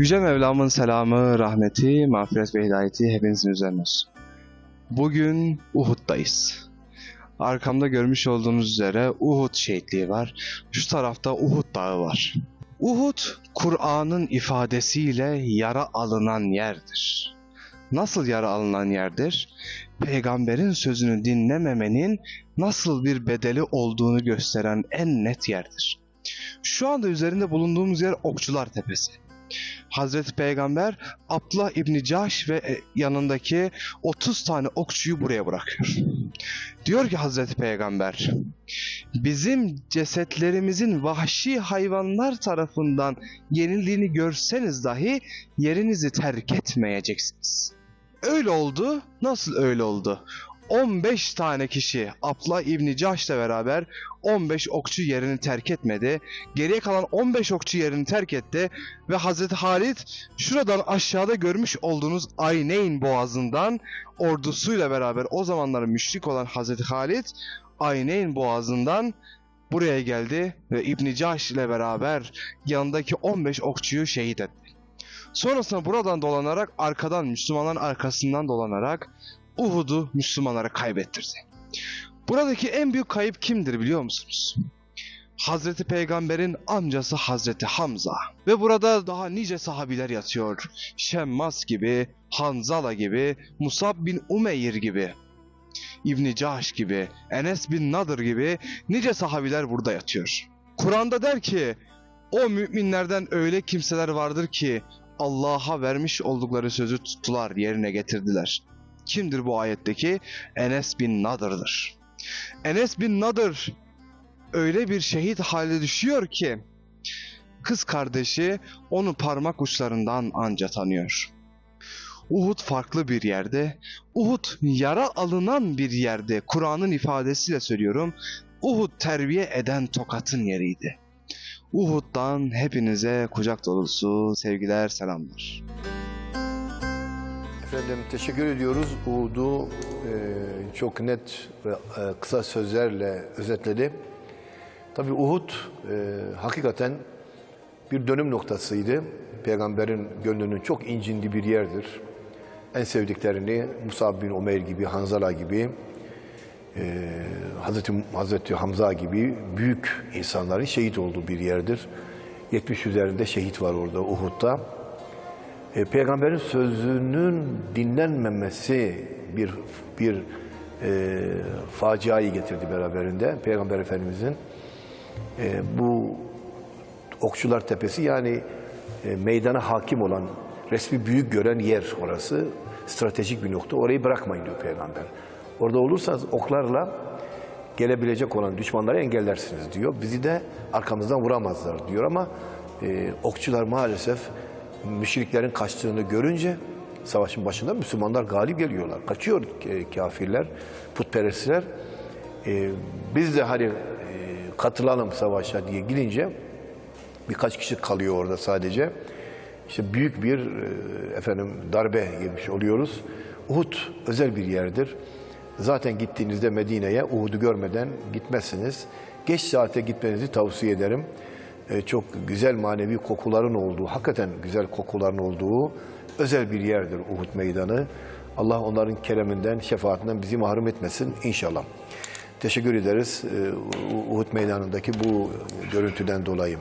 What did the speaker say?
Yüce Mevlam'ın selamı, rahmeti, mağfiret ve hidayeti hepinizin üzerine olsun. Bugün Uhud'dayız. Arkamda görmüş olduğunuz üzere Uhud şehitliği var. Şu tarafta Uhud dağı var. Uhud, Kur'an'ın ifadesiyle yara alınan yerdir. Nasıl yara alınan yerdir? Peygamberin sözünü dinlememenin nasıl bir bedeli olduğunu gösteren en net yerdir. Şu anda üzerinde bulunduğumuz yer Okçular Tepesi. Hazreti Peygamber Abdullah İbni Cahş ve e, yanındaki 30 tane okçuyu buraya bırakıyor. Diyor ki Hazreti Peygamber, bizim cesetlerimizin vahşi hayvanlar tarafından yenildiğini görseniz dahi yerinizi terk etmeyeceksiniz. Öyle oldu. Nasıl öyle oldu? 15 tane kişi Abdullah İbni Cahş'la beraber 15 okçu yerini terk etmedi. Geriye kalan 15 okçu yerini terk etti ve Hazreti Halit şuradan aşağıda görmüş olduğunuz Ayneyn boğazından ordusuyla beraber o zamanlar müşrik olan Hazreti Halit Ayneyn boğazından buraya geldi ve İbni Cahş ile beraber yanındaki 15 okçuyu şehit etti. Sonrasında buradan dolanarak arkadan Müslümanların arkasından dolanarak Uhud'u Müslümanlara kaybettirdi. Buradaki en büyük kayıp kimdir biliyor musunuz? Hazreti Peygamber'in amcası Hazreti Hamza. Ve burada daha nice sahabiler yatıyor. Şemmas gibi, Hanzala gibi, Musab bin Umeyr gibi, İbni Cahş gibi, Enes bin Nadır gibi nice sahabiler burada yatıyor. Kur'an'da der ki, o müminlerden öyle kimseler vardır ki Allah'a vermiş oldukları sözü tuttular, yerine getirdiler. Kimdir bu ayetteki? Enes bin Nadır'dır. Enes bin Nadır öyle bir şehit hale düşüyor ki kız kardeşi onu parmak uçlarından anca tanıyor. Uhud farklı bir yerde, Uhud yara alınan bir yerde, Kur'an'ın ifadesiyle söylüyorum, Uhud terbiye eden tokatın yeriydi. Uhud'dan hepinize kucak dolusu sevgiler, selamlar. Efendim teşekkür ediyoruz. Uhud'u e, çok net ve e, kısa sözlerle özetledi. Tabii Uhud e, hakikaten bir dönüm noktasıydı. Peygamberin gönlünün çok incindi bir yerdir. En sevdiklerini Musab bin Umeyr gibi, Hanzala gibi, e, Hazreti, Hazreti Hamza gibi büyük insanların şehit olduğu bir yerdir. 70 üzerinde şehit var orada Uhud'da. E, Peygamberin sözünün dinlenmemesi bir bir e, faciayı getirdi beraberinde. Peygamber Efendimizin e, bu Okçular Tepesi yani e, meydana hakim olan, resmi büyük gören yer orası. Stratejik bir nokta. Orayı bırakmayın diyor Peygamber. Orada olursanız oklarla gelebilecek olan düşmanları engellersiniz diyor. Bizi de arkamızdan vuramazlar diyor ama e, okçular maalesef müşriklerin kaçtığını görünce savaşın başında Müslümanlar galip geliyorlar. Kaçıyor e, kafirler, putperestler. E, biz de hani e, katılalım savaşa diye gidince birkaç kişi kalıyor orada sadece. İşte büyük bir e, efendim darbe yemiş oluyoruz. Uhud özel bir yerdir. Zaten gittiğinizde Medine'ye Uhud'u görmeden gitmezsiniz. Geç saate gitmenizi tavsiye ederim. E, çok güzel manevi kokuların olduğu, hakikaten güzel kokuların olduğu özel bir yerdir Uhud meydanı. Allah onların kereminden, şefaatinden bizi mahrum etmesin inşallah. Teşekkür ederiz e, Uhud meydanındaki bu görüntüden dolayı.